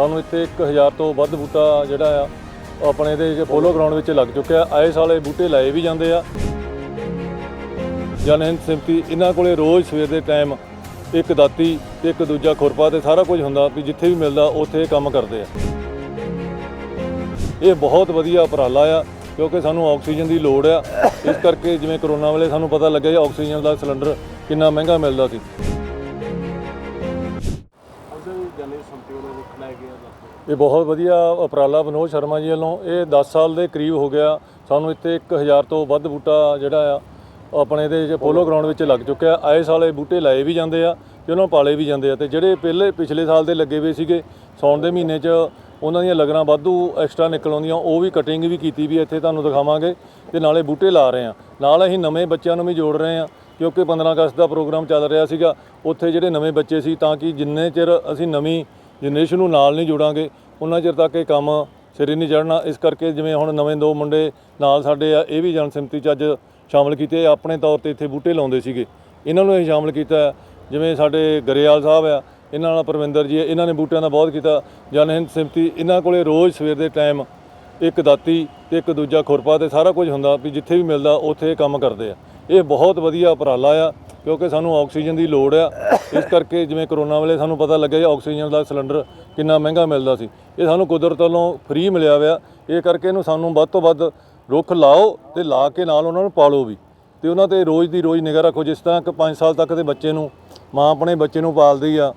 ਸਾਨੂੰ ਇੱਥੇ 1000 ਤੋਂ ਵੱਧ ਬੂਟਾ ਜਿਹੜਾ ਆ, ਉਹ ਆਪਣੇ ਦੇ ਪੋਲੋ ਗਰਾਊਂਡ ਵਿੱਚ ਲੱਗ ਚੁੱਕਿਆ। ਆਏ ਸਾਲੇ ਬੂਟੇ ਲਾਏ ਵੀ ਜਾਂਦੇ ਆ। ਜਨ ਹਿੰਦ ਸਿਮਤੀ, ਇਹਨਾਂ ਕੋਲੇ ਰੋਜ਼ ਸਵੇਰ ਦੇ ਟਾਈਮ ਇੱਕ ਦਾਤੀ ਤੇ ਇੱਕ ਦੂਜਾ ਖੁਰਪਾ ਤੇ ਸਾਰਾ ਕੁਝ ਹੁੰਦਾ ਵੀ ਜਿੱਥੇ ਵੀ ਮਿਲਦਾ ਉੱਥੇ ਇਹ ਕੰਮ ਕਰਦੇ ਆ। ਇਹ ਬਹੁਤ ਵਧੀਆ ਉਪਰਾਲਾ ਆ, ਕਿਉਂਕਿ ਸਾਨੂੰ ਆਕਸੀਜਨ ਦੀ ਲੋੜ ਆ। ਇਸ ਕਰਕੇ ਜਿਵੇਂ ਕਰੋਨਾ ਵੇਲੇ ਸਾਨੂੰ ਪਤਾ ਲੱਗਿਆ ਜੀ ਆਕਸੀਜਨ ਦਾ ਸਿਲੰਡਰ ਕਿੰਨਾ ਮਹਿੰਗਾ ਮਿਲਦਾ ਸੀ। ਇਹ ਬਹੁਤ ਵਧੀਆ ਉਪਰਾਲਾ ਵਿਨੋਦ ਸ਼ਰਮਾ ਜੀ ਵੱਲੋਂ। ਇਹ 10 ਸਾਲ ਦੇ ਕਰੀਬ ਹੋ ਗਿਆ। ਸਾਨੂੰ ਇੱਥੇ 1000 ਤੋਂ ਵੱਧ ਬੂਟਾ ਜਿਹੜਾ ਆ, ਉਹ ਆਪਣੇ ਦੇ ਪੋਲੋ ਗਰਾਊਂਡ ਵਿੱਚ ਲੱਗ ਚੁੱਕਿਆ ਆਏ ਸਾਲ ਇਹ ਬੂਟੇ ਲਾਏ ਵੀ ਜਾਂਦੇ ਆ ਤੇ ਉਹਨਾਂ ਨੂੰ ਪਾਲੇ ਵੀ ਜਾਂਦੇ ਆ ਤੇ ਜਿਹੜੇ ਪਹਿਲੇ ਪਿਛਲੇ ਸਾਲ ਦੇ ਲੱਗੇ ਹੋਏ ਸੀਗੇ ਸੌਣ ਦੇ ਮਹੀਨੇ 'ਚ ਉਹਨਾਂ ਦੀਆਂ ਲਗਰਾਂ ਵਾਧੂ ਐਕਸਟਰਾ ਨਿਕਲ ਆਉਂਦੀਆਂ ਉਹ ਵੀ ਕਟਿੰਗ ਵੀ ਕੀਤੀ ਵੀ ਇੱਥੇ ਤੁਹਾਨੂੰ ਦਿਖਾਵਾਂਗੇ ਤੇ ਨਾਲੇ ਬੂਟੇ ਲਾ ਰਹੇ ਆ। ਨਾਲ ਅਸੀਂ ਨਵੇਂ ਬੱਚਿਆਂ ਨੂੰ ਵੀ ਜੋੜ ਰਹੇ ਆ ਕਿਉਂਕਿ 15 ਅਗਸਤ ਦਾ ਪ੍ਰੋਗਰਾਮ ਚੱਲ ਰਿਹਾ ਸੀਗਾ, ਉੱਥੇ ਜਿਹੜੇ ਨਵੇਂ ਬੱਚੇ ਸੀ ਤਾਂ ਕਿ ਜਿੰਨੇ ਚਿਰ ਅਸੀਂ ਨਵੀਂ ਜਨਰੇਸ਼ਨ ਨੂੰ ਨਾਲ ਨਹੀਂ ਜੋੜਾਂਗੇ, ਉਹਨਾਂ ਚਿਰ ਤੱਕ ਇਹ ਕੰਮ ਸਿਰੇ ਨਹੀਂ ਚੜ੍ਹਨਾ। ਇਸ ਕਰਕੇ ਜਿਵੇਂ ਹੁਣ ਨਵੇਂ ਦੋ ਮੁੰਡੇ ਨਾਲ ਸਾਡੇ ਆ, ਇਹ ਵੀ ਜਨਸੰਮਤੀ 'ਚ ਅੱਜ ਸ਼ਾਮਲ ਕੀਤੇ। ਆਪਣੇ ਤੌਰ ਤੇ ਇੱਥੇ ਬੂਟੇ ਲਾਉਂਦੇ ਸੀਗੇ। ਇਹਨਾਂ ਨੂੰ ਅਸੀਂ ਸ਼ਾਮਲ ਕੀਤਾ। ਜਿਵੇਂ ਸਾਡੇ ਗਰੇਵਾਲ ਸਾਹਿਬ ਆ, ਇਹਨਾਂ ਨਾਲ ਪਰਵਿੰਦਰ ਜੀ ਇਹਨਾਂ ਨੇ ਬੂਟਿਆਂ ਦਾ ਬਹੁਤ ਕੀਤਾ। ਜਨ ਹਿੰਦ ਸਿਮਤੀ ਇਹਨਾਂ ਕੋਲੇ ਰੋਜ਼ ਸਵੇਰ ਦੇ ਟਾਈਮ ਇੱਕ ਦਾਤੀ ਤੇ ਇੱਕ ਦੂਜਾ ਖੁਰਪਾ ਤੇ ਸਾਰਾ ਕੁਝ ਹੁੰਦਾ ਵੀ ਜਿੱਥੇ ਵੀ ਮਿਲਦਾ ਉੱਥੇ ਇਹ ਕੰਮ ਕਰਦੇ ਆ। ਇਹ ਬਹੁਤ ਵਧੀਆ ਉਪਰਾਲਾ ਆ ਕਿਉਂਕਿ ਸਾਨੂੰ ਆਕਸੀਜਨ ਦੀ ਲੋੜ ਆ। ਇਸ ਕਰਕੇ ਜਿਵੇਂ ਕਰੋਨਾ ਵੇਲੇ ਸਾਨੂੰ ਪਤਾ ਲੱਗਿਆ ਜੀ ਆਕਸੀਜਨ ਦਾ ਸਿਲੰਡਰ ਕਿੰਨਾ ਮਹਿੰਗਾ ਮਿਲਦਾ ਸੀ। ਇਹ ਸਾਨੂੰ ਕੁਦਰਤ ਵੱਲੋਂ ਫ੍ਰੀ ਮਿਲਿਆ ਹੋਇਆ। ਇਹ ਕਰਕੇ ਇਹਨੂੰ ਸਾਨੂੰ ਵੱਧ ਤੋਂ ਵੱਧ ਰੁੱਖ ਲਾਓ ਤੇ ਲਾ ਕੇ ਨਾਲ ਉਹਨਾਂ ਨੂੰ ਪਾਲੋ ਵੀ। ਤੇ ਉਹਨਾਂ ਤੇ ਰੋਜ਼ ਦੀ ਰੋਜ਼ ਨਿਗਾਹ ਰੱਖੋ, ਜਿਸ ਤਰ੍ਹਾਂ ਕਿ 5 ਸਾਲ ਤੱਕ ਦੇ ਬੱਚੇ ਨੂੰ, ਮਾਂ ਆਪਣੇ ਬੱਚੇ ਨੂੰ ਪਾਲਦੀ ਆ।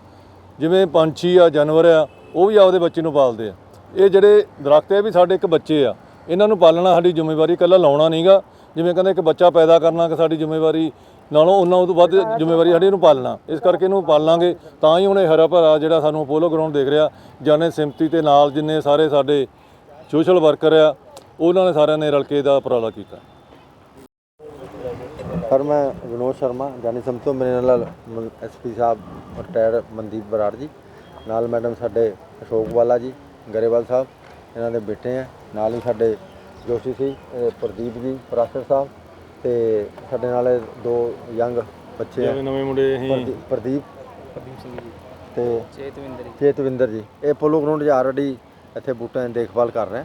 ਜਿਵੇਂ ਪੰਛੀ ਆ, ਜਾਨਵਰ ਆ, ਉਹ ਵੀ ਆਪਦੇ ਬੱਚੇ ਨੂੰ ਪਾਲਦੇ ਆ। ਇਹ ਜਿਹੜੇ ਦਰਖਤ ਆ ਵੀ ਸਾਡੇ ਇੱਕ ਬੱਚੇ ਆ। ਇਹਨਾਂ ਨੂੰ ਪਾਲਣਾ ਸਾਡੀ ਜ਼ਿੰਮੇਵਾਰੀ, ਇਕੱਲਾ ਲਾਉਣਾ ਨਹੀਂਗਾ ਜਿਵੇਂ ਕਹਿੰਦੇ ਇੱਕ ਬੱਚਾ ਪੈਦਾ ਕਰਨਾ ਕਿ ਸਾਡੀ ਜ਼ਿੰਮੇਵਾਰੀ ਨਾਲੋਂ ਉਹਨਾਂ ਉਹ ਤੋਂ ਵੱਧ ਜ਼ਿੰਮੇਵਾਰੀ ਸਾਡੀ ਇਹਨੂੰ ਪਾਲਣਾ। ਇਸ ਕਰਕੇ ਇਹਨੂੰ ਪਾਲਾਂਗੇ, ਤਾਂ ਹੀ ਉਹਨੇ ਹਰਾ ਭਰਾ ਜਿਹੜਾ ਸਾਨੂੰ ਪੋਲੋ ਗਰਾਊਂਡ ਦੇਖ ਰਿਹਾ। ਜਾਨੇ ਸਿਮਤੀ ਤੇ ਨਾਲ ਜਿੰਨੇ ਸਾਰੇ ਸਾਡੇ ਸੋਸ਼ਲ ਵਰਕਰ ਆ, ਉਹਨਾਂ ਨੇ ਸਾਰਿਆਂ ਨੇ ਰਲ ਕੇ ਦਾ ਉਪਰਾਲਾ ਕੀਤਾ। ਸਰ, ਮੈਂ ਵਿਨੋਦ ਸ਼ਰਮਾ, ਜਾਨੀ ਸਮਤੋਂ ਮੇਰੇ ਨਾਲ ਐਸਪੀ ਸਾਹਿਬ ਰਿਟਾਇਰ ਮਨਦੀਪ ਬਰਾੜ ਜੀ, ਨਾਲ ਮੈਡਮ ਸਾਡੇ ਅਸ਼ੋਕ ਵਾਲਾ ਜੀ ਗਰੇਵਾਲ ਸਾਹਿਬ ਇਹਨਾਂ ਦੇ ਬੇਟੇ ਆ ਨਾਲ ਹੀ ਸਾਡੇ ਜੋਸ਼ੀ ਸੀ ਪ੍ਰਦੀਪ ਜੀ ਪ੍ਰਾਸਰ ਸਾਹਿਬ ਤੇ ਸਾਡੇ ਨਾਲ ਦੋ ਯੰਗ ਬੱਚੇ ਆ। ਨਵੇਂ ਮੁੰਡੇ ਅਸੀਂ ਪ੍ਰਦੀ- ਪ੍ਰਦੀਪ ਪ੍ਰਦੀਪ ਸਿੰਘ ਜੀ। ਤੇ ਚੇਤਵਿੰਦਰ ਜੀ। ਚੇਤਵਿੰਦਰ ਜੀ। ਇਹ ਪੋਲੋ ਗਰਾਊਂਡ 'ਚ ਆਲਰੇਡੀ ਇੱਥੇ ਬੂਟਿਆਂ ਦੀ ਦੇਖਭਾਲ ਕਰ ਰਹੇ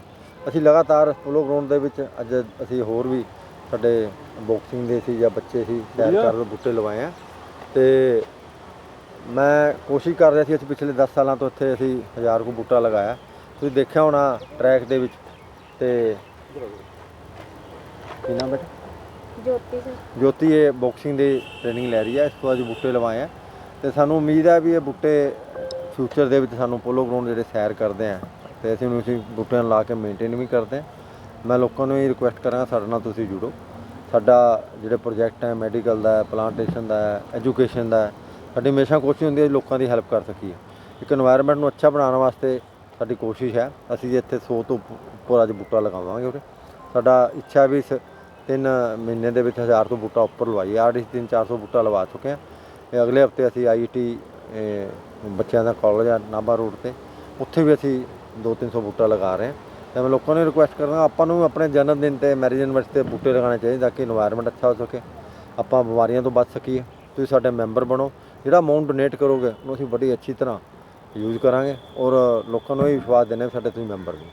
ਅਸੀਂ ਲਗਾਤਾਰ ਪੋਲੋ ਗਰਾਊਂਡ ਦੇ ਵਿੱਚ ਅੱਜ ਅਸੀਂ ਹੋਰ ਵੀ ਸਾਡੇ ਬਾਕਸਿੰਗ ਦੇ ਸੀ ਜਾਂ ਬੱਚੇ ਸੀ ਸੈਰ ਬੂਟੇ ਲਵਾਏ ਆ। ਤੇ ਮੈਂ ਕੋਸ਼ਿਸ਼ ਕਰ ਰਿਹਾ ਸੀ ਅਸੀਂ ਪਿਛਲੇ 10 ਸਾਲਾਂ ਤੋਂ ਇੱਥੇ ਅਸੀਂ ਹਜ਼ਾਰ ਕੁ ਬੂਟਾ ਲਗਾਇਆ। ਤੁਸੀਂ ਦੇਖਿਆ ਹੋਣਾ ਟਰੈਕ ਦੇ ਵਿੱਚ ਤੇ ਕੀ ਨਾਮ ਬੇਟਾ? ਜੋਤੀ ਸਰ। ਜੋਤੀ ਇਹ ਬਾਕਸਿੰਗ ਦੀ ਟ੍ਰੇਨਿੰਗ ਲੈ ਰਹੀ ਹੈ ਇਸ ਤੋਂ ਅੱਜ ਬੂਟੇ ਲਵਾਏ ਆ। ਤੇ ਸਾਨੂੰ ਉਮੀਦ ਹੈ ਵੀ ਇਹ ਬੂਟੇ ਫਿਊਚਰ ਦੇ ਵਿੱਚ ਸਾਨੂੰ ਪੋਲੋ ਗਰਾਊਂਡ ਜਿਹੜੇ ਸੈਰ ਕਰਦੇ ਆ ਤੇ ਅਸੀਂ ਉਹਨੂੰ ਅਸੀਂ ਬੂਟਿਆਂ ਨੂੰ ਲਾ ਕੇ ਮੇਨਟੇਨ ਵੀ ਕਰਦੇ ਆ। ਮੈਂ ਲੋਕਾਂ ਨੂੰ ਇਹ ਰਿਕੁਐਸਟ ਕਰਾਂਗਾ ਸਾਡੇ ਨਾਲ ਤੁਸੀਂ ਜੁੜੋ। ਸਾਡਾ ਜਿਹੜੇ ਪ੍ਰੋਜੈਕਟ ਹੈ ਮੈਡੀਕਲ ਦਾ ਹੈ ਪਲਾਂਟੇਸ਼ਨ ਦਾ ਹੈ ਐਜੂਕੇਸ਼ਨ ਦਾ ਹੈ ਸਾਡੀ ਹਮੇਸ਼ਾ ਕੋਸ਼ਿਸ਼ ਹੁੰਦੀ ਹੈ ਲੋਕਾਂ ਦੀ ਹੈਲਪ ਕਰ ਸਕੀਏ। ਇੱਕ এনवायरमेंट ਨੂੰ ਅੱਛਾ ਬਣਾਉਣ ਵਾਸਤੇ ਸਾਡੀ ਕੋਸ਼ਿਸ਼ ਹੈ। ਅਸੀਂ ਜੇ ਇੱਥੇ 100 ਤੋਂ ਉੱਪਰ ਅੱਜ ਬੂਟਾ ਲਗਾਵਾਂਗੇ ਕਿਉਂਕਿ ਸਾਡਾ ਇੱਛਾ ਵੀ ਇਸ ਤਿੰਨ ਮਹੀਨੇ ਦੇ ਵਿੱਚ 1000 ਤੋਂ ਬੂਟਾ ਉੱਪਰ ਲਵਾਈਏ। ਆਰਟਿਸਟ 3-400 ਬੂਟਾ ਲਵਾ ਚੁੱਕੇ ਹਾਂ। ਇਹ ਅਗਲੇ ਹਫ਼ਤੇ ਅਸੀਂ ਆਈਟੀ ਬੱਚਿਆਂ ਦਾ ਕਾਲਜ ਆ ਨਾਭਾ ਰੋਡ ਤੇ। ਉੱਥੇ ਵੀ ਅਸੀਂ 2-300 ਬੂਟਾ ਲਗਾ ਰਹੇ ਹਾਂ। ਤੇ ਮੈਂ ਲੋਕਾਂ ਨੂੰ ਰਿਕੁਐਸਟ ਕਰਦਾ ਆਪਾਂ ਨੂੰ ਆਪਣੇ ਜਨਮ ਦਿਨ ਤੇ ਮੈਰਿਜ ਐਨਵਰਸਰੀ ਤੇ ਬੂਟੇ ਲਗਾਉਣੇ ਚਾਹੀਦੇ ਤਾਂ ਕਿ এনवायरमेंट ਅੱਛਾ ਹੋ ਸਕੇ। ਆਪਾਂ ਬਿਮਾਰੀਆਂ ਤੋਂ ਬਚ ਸਕੀਏ। ਤੁਸੀਂ ਸਾਡੇ ਮੈਂਬਰ ਬਣੋ। ਜਿਹੜਾ ਅਮਾਉਂਟ ਡੋਨੇਟ ਕਰੋਗੇ, ਉਹਨੂੰ ਅਸੀਂ ਬੜੀ ਅੱਛੀ ਤਰ੍ਹਾਂ ਯੂਜ਼ ਕਰਾਂਗੇ ਔਰ ਲੋਕਾਂ ਨੂੰ ਇਹ ਵਿਸ਼ਵਾਸ ਦੇਣਾ ਵੀ ਸਾਡੇ ਤੁਸੀਂ ਮੈਂਬਰ ਨੇ